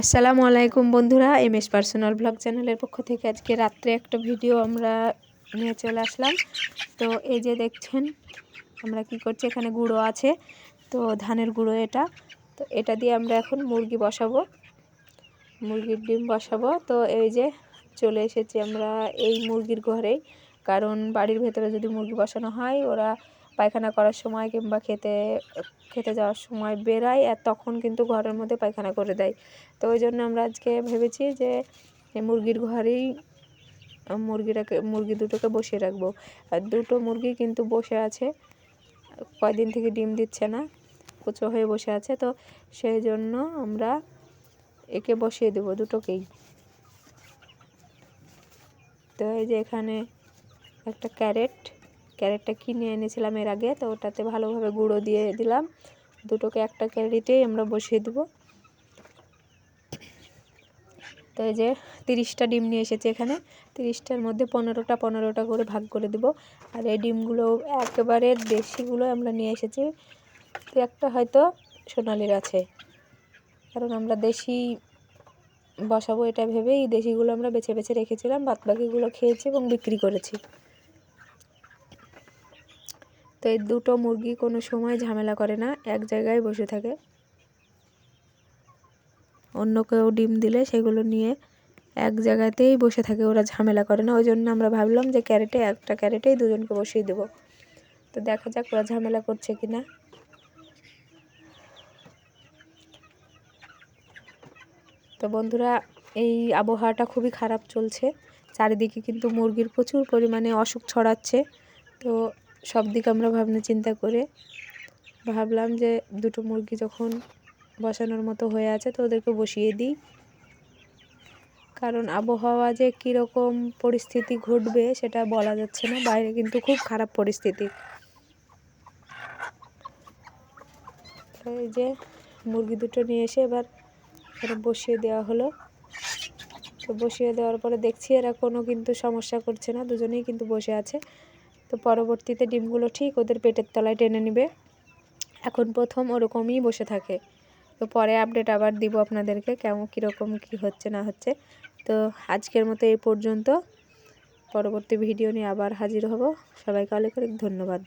আসসালামু আলাইকুম বন্ধুরা এম এস পার্সোনাল ব্লগ চ্যানেলের পক্ষ থেকে আজকে রাত্রে একটা ভিডিও আমরা নিয়ে চলে আসলাম। তো এই যে দেখছেন, আমরা কি করছি, এখানে গুঁড়ো আছে। তো ধানের গুঁড়ো এটা। তো এটা দিয়ে আমরা এখন মুরগি বসাবো। মুরগির ডিম বসাবো। তো এই যে চলে এসেছি আমরা এই মুরগির ঘরেই। কারণ বাড়ির ভেতরে যদি মুরগি বসানো হয়, ওরা পায়খানা করার সময় কিংবা খেতে খেতে যাওয়ার সময় বেরায় আর তখন কিন্তু ঘরের মধ্যে পায়খানা করে দেয়। তো ওই জন্য আমরা আজকে ভেবেছি যে মুরগির ঘরেই মুরগিটাকে, মুরগি দুটোকে বসিয়ে রাখব। আর দুটো মুরগি কিন্তু বসে আছে, কয়দিন থেকে ডিম দিচ্ছে না, কুচো হয়ে বসে আছে। তো সেই জন্য আমরা একে বসিয়ে দেবো দুটোকেই। তো এই যে এখানে একটা ক্যারেট ক্যারেটটা কিনে এনেছিলাম এর আগে, তো ওটাতে ভালোভাবে গুঁড়ো দিয়ে দিলাম। দুটোকে একটা ক্যারেটেই আমরা বসিয়ে দেবো। তো এই যে তিরিশটা ডিম নিয়ে এসেছে এখানে। তিরিশটার মধ্যে পনেরোটা পনেরোটা করে ভাগ করে দেব। আর এই ডিমগুলো একেবারে দেশিগুলো আমরা নিয়ে এসেছি। তো একটা হয়তো সোনালির আছে। কারণ আমরা দেশি বসাবো এটা ভেবেই দেশিগুলো আমরা বেছে বেছে রেখেছিলাম বাদ বাকিগুলো খেয়েছি এবং বিক্রি করেছি। তো এই দুটো মুরগি কোনো সময় ঝামেলা করে না, এক জায়গায় বসে থাকে। অন্য কেউ ডিম দিলে সেগুলো নিয়ে এক জায়গাতেই বসে থাকে, ওরা ঝামেলা করে না। ওই জন্য আমরা ভাবলাম যে ক্যারেটে, একটা ক্যারেটেই দুজনকে বসিয়ে দেবো। তো দেখা যাক ওরা ঝামেলা করছে কি না তো বন্ধুরা, এই আবহাওয়াটা খুবই খারাপ চলছে। চারিদিকে কিন্তু মুরগির প্রচুর পরিমাণে অসুখ ছড়াচ্ছে। তো সব দিকে আমরা ভাবনা চিন্তা করে ভাবলাম যে দুটো মুরগি যখন বসানোর মতো হয়ে আছে তো ওদেরকে বসিয়ে দিই। কারণ আবহাওয়া যে কীরকম পরিস্থিতি ঘটবে সেটা বলা যাচ্ছে না, বাইরে কিন্তু খুব খারাপ পরিস্থিতি। এই যে মুরগি দুটো নিয়ে এসে এবার বসিয়ে দেওয়া হলো। তো বসিয়ে দেওয়ার পরে দেখছি এরা কোনো কিন্তু সমস্যা করছে না, দুজনেই কিন্তু বসে আছে। তো পরবর্তীতে ডিমগুলো ঠিক ওদের পেটের তলায় টেনে নেবে। এখন প্রথম ওরকমই বসে থাকে। তো পরে আপডেট আবার দিব আপনাদেরকে কেমন, কীরকম, কি হচ্ছে, না হচ্ছে। তো আজকের মতো এই পর্যন্ত। পরবর্তী ভিডিও নিয়ে আবার হাজির হব। সবাইকে অনেক অনেক ধন্যবাদ।